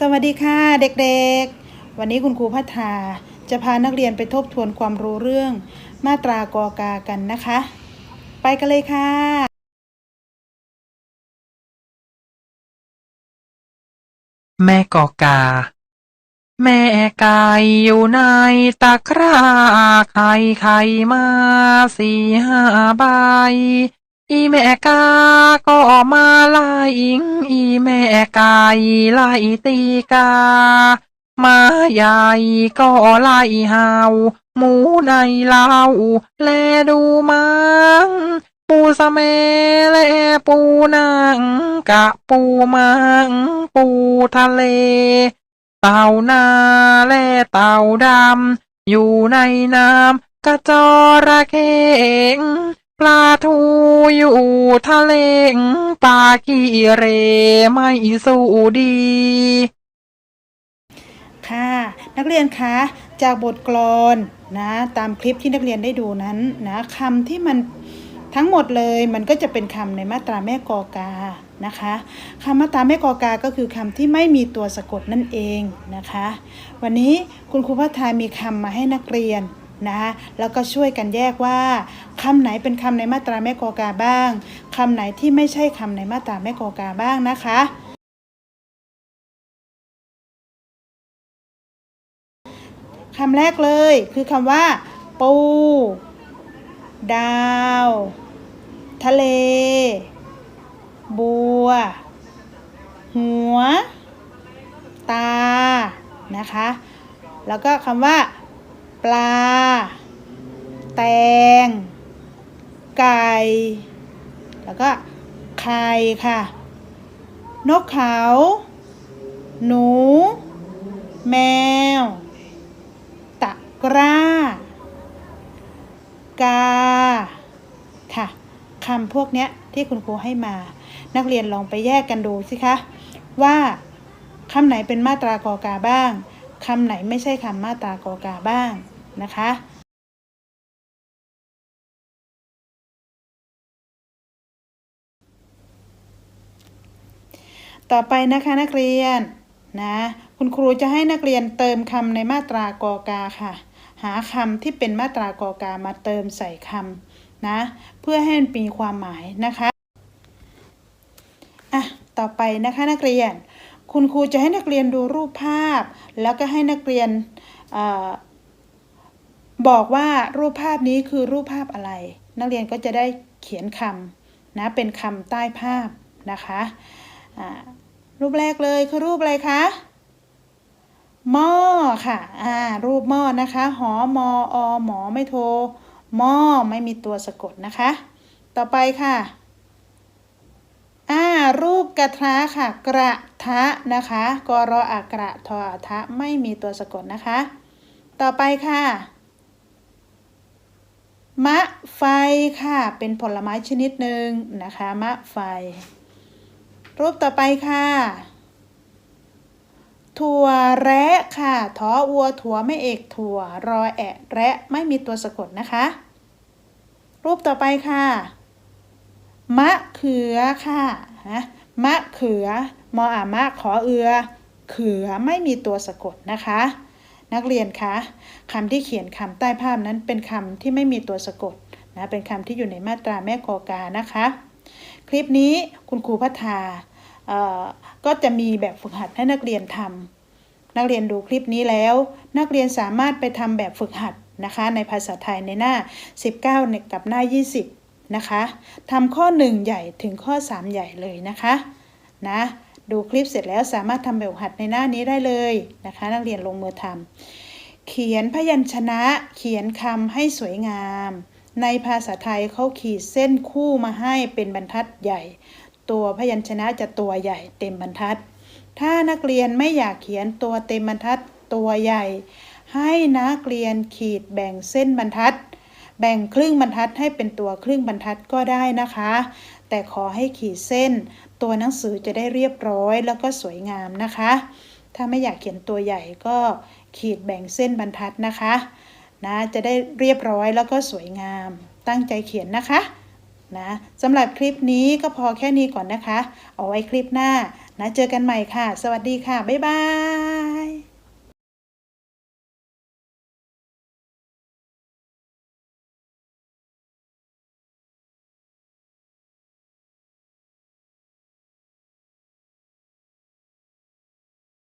สวัสดีค่ะเด็กๆ วันนี้คุณครูพัฒนาจะพานักเรียนไปทบทวนความรู้เรื่อง มาตรากอกากันนะคะ ไปกันเลยค่ะ แม่กอกา แม่ไก่อยู่ในตะกร้าไข่ไข่มาสี่ห้าใบอีแม่กาก็มาไล่อิงอีแม่ ไก่ไล่ตีกา มาใหญ่ก็ไล่เห่าหมูในเล้าแลดูมังปูสะเมและปูนังกะปูมังปูทะเล เต่านาและเต่าดำอยู่ในน้ำกระจอระเข้ง ปลาทูอยู่ทะเลงปลาขี้เรไม่สู้ดี ค่ะ นักเรียนคะจากบทกลอนนะตามคลิปที่นักเรียนได้ดูนั้นนะคำที่มันทั้งหมดเลยมันก็จะเป็นคำในมาตราแม่กอกานะคะคำมาตราแม่กอกาก็คือคำที่ไม่มีตัวสะกดนั่นเองนะคะ วันนี้คุณครูพัฒนามีคำมาให้นักเรียน นะคะแล้วก็ช่วยกันแยกว่าคำไหนเป็นคำในมาตราแม่กอกาบ้างคำไหนที่ไม่ใช่คำในมาตราแม่กอกาบ้างนะคะคำแรกเลยคือคำว่า ปู ดาว ทะเล บัว หัว ตา นะคะ แล้วก็คำว่า ปลา แตง ไก่ แล้วก็ไข่ค่ะ นกเขา หนู แมว ตะกร้า กา ค่ะคำพวกเนี้ยที่คุณครูให้มา นักเรียนลองไปแยกกันดูสิคะ ว่าคำไหนเป็นมาตรากอกาบ้างคำไหนไม่ใช่คำมาตรากอกาบ้าง นะคะต่อไปนะคะนักเรียนนะคุณครูจะให้นักเรียนเติมคำในมาตรากอกาค่ะ หาคำที่เป็นมาตรากอกามาเติมใส่คำนะเพื่อให้มันมีความหมายนะคะอะต่อไปนะคะนักเรียน คุณครูจะให้นักเรียนดูรูปภาพ แล้วก็ให้นักเรียนเออ บอกว่ารูปภาพนี้คือรูปภาพอะไร นักเรียนก็จะได้เขียนคำนะเป็นคำใต้ภาพนะคะรูปแรกเลยคือรูปอะไรคะหม้อค่ะอ่ารูปหม้อนะคะ หอมออหมอไม่โทหม้อไม่มีตัวสะกดนะคะ ต่อไปค่ะอ่ารูปกระทะค่ะ กระทะนะคะกรออากระทออะทะไม่มีตัวสะกดนะคะ ต่อไปค่ะ มะไฟค่ะ เป็นผลไม้ชนิดหนึ่งนะคะ มะไฟ รูปต่อไปค่ะถั่วแระค่ะทออัวถั่วไม่เอกถั่ว รอแอะแระไม่มีตัวสะกดนะคะ รูปต่อไปค่ะ มะเขือค่ะฮะมะเขือมออามะขอเอือ เขือไม่มีตัวสะกดนะคะ นักเรียนคะคำที่เขียนคำใต้ภาพนั้นเป็นคำที่ไม่มีตัวสะกดนะเป็นคำที่อยู่ในมาตราแม่กอกานะคะ คลิปนี้คุณครูพัฒนาเอ่อก็จะมีแบบฝึกหัดให้นักเรียนทำนักเรียนดูคลิปนี้แล้ว นักเรียนสามารถไปทำแบบฝึกหัดนะคะ ในภาษาไทยในหน้า 19เนี่ยกับหน้า 20 นะคะทำข้อ 1 ใหญ่ถึงข้อ 3 ใหญ่เลยนะคะนะ ดูคลิปเสร็จแล้วสามารถทำแบบหัดในหน้านี้ได้เลยนะคะ นักเรียนลงมือทำเขียนพยัญชนะเขียนคำให้สวยงาม ในภาษาไทยเขาขีดเส้นคู่มาให้เป็นบรรทัดใหญ่ ตัวพยัญชนะจะตัวใหญ่เต็มบรรทัด ถ้านักเรียนไม่อยากเขียนตัวเต็มบรรทัดตัวใหญ่ ให้นักเรียนขีดแบ่งเส้นบรรทัดแบ่งครึ่งบรรทัดให้เป็นตัวครึ่งบรรทัดก็ได้นะคะ แต่ขอให้ขีดเส้น ตัวหนังสือจะได้เรียบร้อยแล้วก็สวยงามนะคะ ถ้าไม่อยากเขียนตัวใหญ่ก็ขีดแบ่งเส้นบรรทัดนะคะนะจะได้เรียบร้อยแล้วก็สวยงาม ตั้งใจเขียนนะคะนะสำหรับคลิปนี้ก็พอแค่นี้ก่อนนะคะ เอาไว้คลิปหน้านะเจอกันใหม่ค่ะ สวัสดีค่ะ บ๊ายบาย